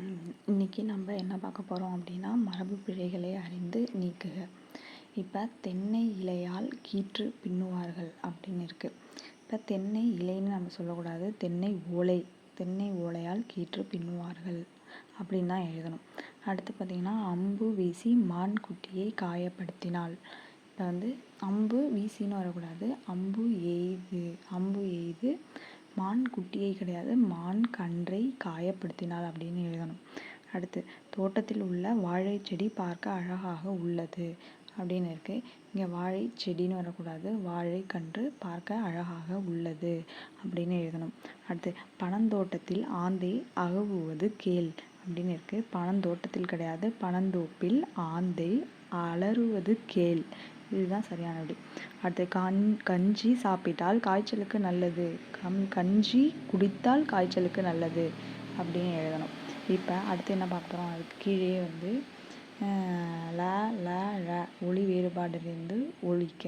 இன்றைக்கி நம்ம என்ன பார்க்க போகிறோம் அப்படின்னா மரபு பிழைகளை அறிந்து நீக்குக. இப்போ தென்னை இலையால் கீற்று பின்னுவார்கள் அப்படின்னு இருக்குது இப்போ தென்னை இலைன்னு நம்ம சொல்லக்கூடாது. தென்னை ஓலை தென்னை ஓலையால் கீற்று பின்னுவார்கள் அப்படின்னு தான் எழுதணும். அடுத்து பார்த்திங்கன்னா அம்பு வீசி மான் குட்டியை காயப்படுத்தினால். இப்போ வந்து அம்பு வீசின்னு வரக்கூடாது. அம்பு எய்து அம்பு எய்து மான் குட்டியை கிடையாது மான் கன்றை காயப்படுத்தினாள் அப்படின்னு எழுதணும். அடுத்து தோட்டத்தில் உள்ள வாழை செடி பார்க்க அழகாக உள்ளது அப்படின்னு இருக்கு. இங்கே வாழை செடின்னு வரக்கூடாது வாழை கன்று பார்க்க அழகாக உள்ளது அப்படின்னு எழுதணும். அடுத்து பனந்தோட்டத்தில் ஆந்தை அகவுவது கேள் அப்படின்னு இருக்கு. பனந்தோட்டத்தில் கிடையாது பனந்தோப்பில் ஆந்தை அலறுவது கேள் இதுதான் சரியான விடை அடுத்து கண் கஞ்சி சாப்பிட்டால் காய்ச்சலுக்கு நல்லது. கம் கஞ்சி குடித்தால் காய்ச்சலுக்கு நல்லது அப்படின்னு எழுதணும். இப்போ அடுத்து என்ன பார்க்குறோம் அதுக்கு கீழே வந்து ல ல ழ ஒளி வேறுபாடுலேருந்து ஒழிக்க.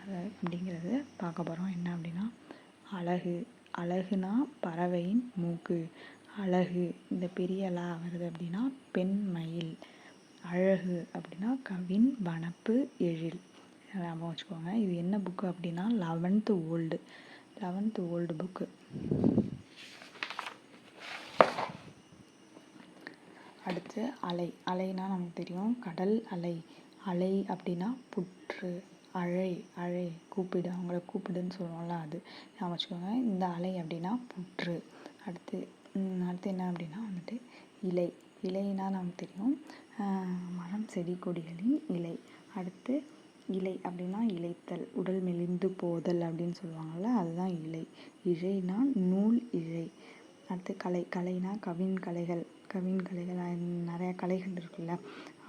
அதை அப்படிங்கிறது பார்க்க போகிறோம் என்ன அப்படின்னா அழகு. அழகுனா பறவையின் மூக்கு. அழகு இந்த பெரிய லா வருது அப்படின்னா பெண் மயில் அழகு அப்படின்னா கவின் வனப்பு எழில். ஞாபகம் வச்சுக்கோங்க. இது என்ன புக்கு அப்படின்னா eleventh old eleventh old book அடுத்து அலை. அலைனா நமக்கு தெரியும் கடல் அலை. அலை அப்படின்னா புற்று அழை அழை கூப்பிடு. அவங்கள கூப்பிடுன்னு சொல்லுவோம்ல அது. ஞாபகம் வச்சுக்கோங்க. இந்த அலை அப்படின்னா புற்று. அடுத்து அடுத்து என்ன அப்படின்னா வந்துட்டு இலை. இலைனா நமக்கு தெரியும். மரம் செடி கொடிகளின் இலை. அடுத்து இலை அப்படின்னா இலைத்தல் உடல் மெலிந்து போதல் அப்படின்னு சொல்லுவாங்கள்ல அதுதான் இலை. இழைனா நூல் இழை. அடுத்து கலை கலைனா கவின் கலைகள். கவின் கலைகள் நிறையா கலைகள் இருக்குல்ல.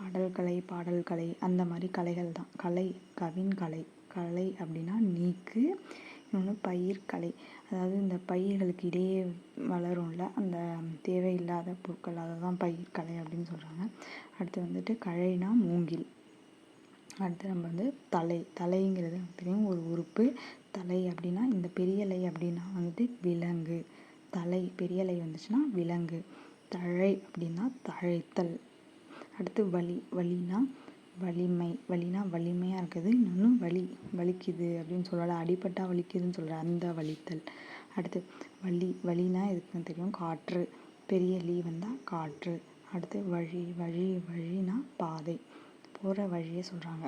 ஆடல் கலை பாடல் கலை அந்த மாதிரி கலைகள் தான். கலை கவின் கலை. கலை அப்படின்னா நீக்கு இன்னொன்று பயிர்கலை அதாவது இந்த பயிர்களுக்கு இடையே வளரும்ல அந்த தேவையில்லாத பொருட்கள் அதை தான் பயிர்கலை அப்படின்னு சொல்கிறாங்க அடுத்து வந்துட்டு கழைனா மூங்கில். அடுத்து நம்ம வந்து தலை. தலைங்கிறது தெரியும் ஒரு உறுப்பு. தலை அப்படின்னா இந்த பெரியலை அப்படின்னா வந்துட்டு விலங்கு. தலை பெரியலை வந்துச்சுன்னா விலங்கு. தழை அப்படின்னா தழைத்தல். அடுத்து வலி. வலினா வலிமை வலினா வலிமையாக இருக்குது. இன்னொன்று வலி வலிக்குது அப்படின்னு சொல்லலாம் அடிபட்டால் வலிக்குதுன்னு சொல்கிற அந்த வலித்தல். அடுத்து வலி வலினா எதுக்குன்னு தெரியும்? காற்று. பெரிய லீ வந்தால் காற்று. அடுத்து வழி வழி வழினா பாதை. போகிற வழியை சொல்கிறாங்க